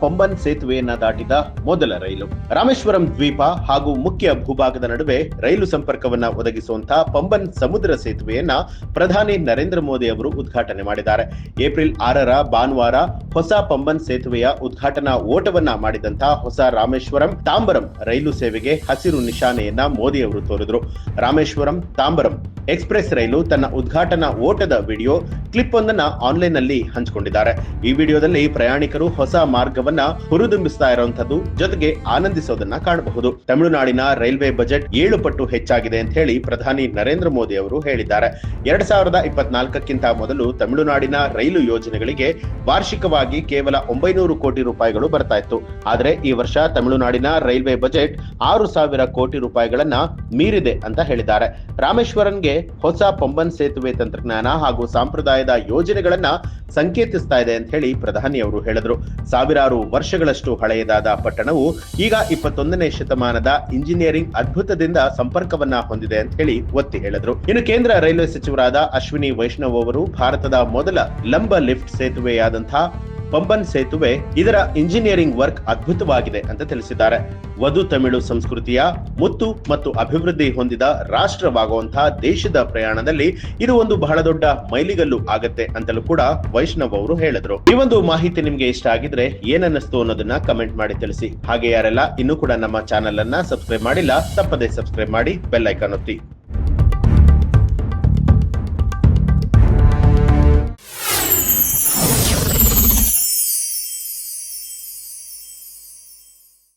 ಪಂಬನ್ ಸೇತುವೆಯನ್ನ ದಾಟಿದ ಮೊದಲ ರೈಲು. ರಾಮೇಶ್ವರಂ ದ್ವೀಪ ಹಾಗೂ ಮುಖ್ಯ ಭೂಭಾಗದ ನಡುವೆ ರೈಲು ಸಂಪರ್ಕವನ್ನ ಒದಗಿಸುವಂತಹ ಪಂಬನ್ ಸಮುದ್ರ ಸೇತುವೆಯನ್ನ ಪ್ರಧಾನಿ ನರೇಂದ್ರ ಮೋದಿ ಅವರು ಉದ್ಘಾಟನೆ ಮಾಡಿದ್ದಾರೆ. ಏಪ್ರಿಲ್ ಆರರ ಭಾನುವಾರ ಹೊಸ ಪಂಬನ್ ಸೇತುವೆಯ ಉದ್ಘಾಟನಾ ಓಟವನ್ನ ಮಾಡಿದಂತಹ ಹೊಸ ರಾಮೇಶ್ವರಂ ತಾಂಬರಂ ರೈಲು ಸೇವೆಗೆ ಹಸಿರು ನಿಶಾನೆಯನ್ನ ಮೋದಿ ಅವರು ತೋರಿದ್ರು. ರಾಮೇಶ್ವರಂ ತಾಂಬರಂ ಎಕ್ಸ್ಪ್ರೆಸ್ ರೈಲು ತನ್ನ ಉದ್ಘಾಟನಾ ಓಟದ ವಿಡಿಯೋ ಕ್ಲಿಪ್ ಒಂದನ್ನ ಆನ್ಲೈನ್ನಲ್ಲಿ ಹಂಚಿಕೊಂಡಿದ್ದಾರೆ. ಈ ವಿಡಿಯೋದಲ್ಲಿ ಪ್ರಯಾಣಿಕರು ಹೊಸ ಮಾರ್ಗವನ್ನ ಹುರಿದುಂಬಿಸ್ತಾ ಇರುವಂತದ್ದು ಜೊತೆಗೆ ಆನಂದಿಸೋದನ್ನ ಕಾಣಬಹುದು. ತಮಿಳುನಾಡಿನ ರೈಲ್ವೆ ಬಜೆಟ್ ಏಳು ಪಟ್ಟು ಹೆಚ್ಚಾಗಿದೆ ಅಂತ ಹೇಳಿ ಪ್ರಧಾನಿ ನರೇಂದ್ರ ಮೋದಿ ಅವರು ಹೇಳಿದ್ದಾರೆ. ಎರಡ್ ಸಾವಿರದ ಇಪ್ಪತ್ನಾಲ್ಕಕ್ಕಿಂತ ಮೊದಲು ತಮಿಳುನಾಡಿನ ರೈಲು ಯೋಜನೆಗಳಿಗೆ ವಾರ್ಷಿಕವಾಗಿ ಕೇವಲ ಒಂಬೈನೂರು ಕೋಟಿ ರೂಪಾಯಿಗಳು ಬರ್ತಾ ಇತ್ತು. ಆದರೆ ಈ ವರ್ಷ ತಮಿಳುನಾಡಿನ ರೈಲ್ವೆ ಬಜೆಟ್ ಆರು ಸಾವಿರ ಕೋಟಿ ರೂಪಾಯಿಗಳನ್ನ ಮೀರಿದೆ ಅಂತ ಹೇಳಿದ್ದಾರೆ. ರಾಮೇಶ್ವರನ್ಗೆ ಹೊಸ ಪಂಬನ್ ಸೇತುವೆ ತಂತ್ರಜ್ಞಾನ ಹಾಗೂ ಸಂಪ್ರದಾಯದ ಯೋಜನೆಗಳನ್ನ ಸಂಕೇತಿಸ್ತಾ ಇದೆ ಅಂತ ಹೇಳಿ ಪ್ರಧಾನಿ ಅವರು ಹೇಳಿದ್ರು. ಸಾವಿರಾರು ವರ್ಷಗಳಷ್ಟು ಹಳೆಯದಾದ ಪಟ್ಟಣವು ಈಗ ಇಪ್ಪತ್ತೊಂದನೇ ಶತಮಾನದ ಇಂಜಿನಿಯರಿಂಗ್ ಅದ್ಭುತದಿಂದ ಸಂಪರ್ಕವನ್ನ ಹೊಂದಿದೆ ಅಂತ ಹೇಳಿ ಒತ್ತಿ ಹೇಳಿದ್ರು. ಇನ್ನು ಕೇಂದ್ರ ರೈಲ್ವೆ ಸಚಿವರಾದ ಅಶ್ವಿನಿ ವೈಷ್ಣವ್ ಅವರು ಭಾರತದ ಮೊದಲ ಲಂಬ ಲಿಫ್ಟ್ ಸೇತುವೆಯಾದಂತಹ ಪಂಬನ್ ಸೇತುವೆ ಇದರ ಇಂಜಿನಿಯರಿಂಗ್ ವರ್ಕ್ ಅದ್ಭುತವಾಗಿದೆ ಅಂತ ತಿಳಿಸಿದ್ದಾರೆ. ವಧು ತಮಿಳು ಸಂಸ್ಕೃತಿಯ ಮುತ್ತು ಮತ್ತು ಅಭಿವೃದ್ಧಿ ಹೊಂದಿದ ರಾಷ್ಟ್ರವಾಗುವಂತಹ ದೇಶದ ಪ್ರಯಾಣದಲ್ಲಿ ಇದು ಒಂದು ಬಹಳ ದೊಡ್ಡ ಮೈಲಿಗಲ್ಲು ಆಗತ್ತೆ ಅಂತಲೂ ಕೂಡ ವೈಷ್ಣವ್ ಅವರು ಹೇಳಿದ್ರು. ಈ ಒಂದು ಮಾಹಿತಿ ನಿಮ್ಗೆ ಇಷ್ಟ ಆಗಿದ್ರೆ ಏನನ್ನಿಸ್ತು ಅನ್ನೋದನ್ನ ಕಮೆಂಟ್ ಮಾಡಿ ತಿಳಿಸಿ. ಹಾಗೆ ಯಾರೆಲ್ಲ ಇನ್ನೂ ಕೂಡ ನಮ್ಮ ಚಾನೆಲ್ ಅನ್ನ ಸಬ್ಸ್ಕ್ರೈಬ್ ಮಾಡಿಲ್ಲ, ತಪ್ಪದೆ ಸಬ್ಸ್ಕ್ರೈಬ್ ಮಾಡಿ ಬೆಲ್ ಐಕಾನ್ ಒತ್ತಿ.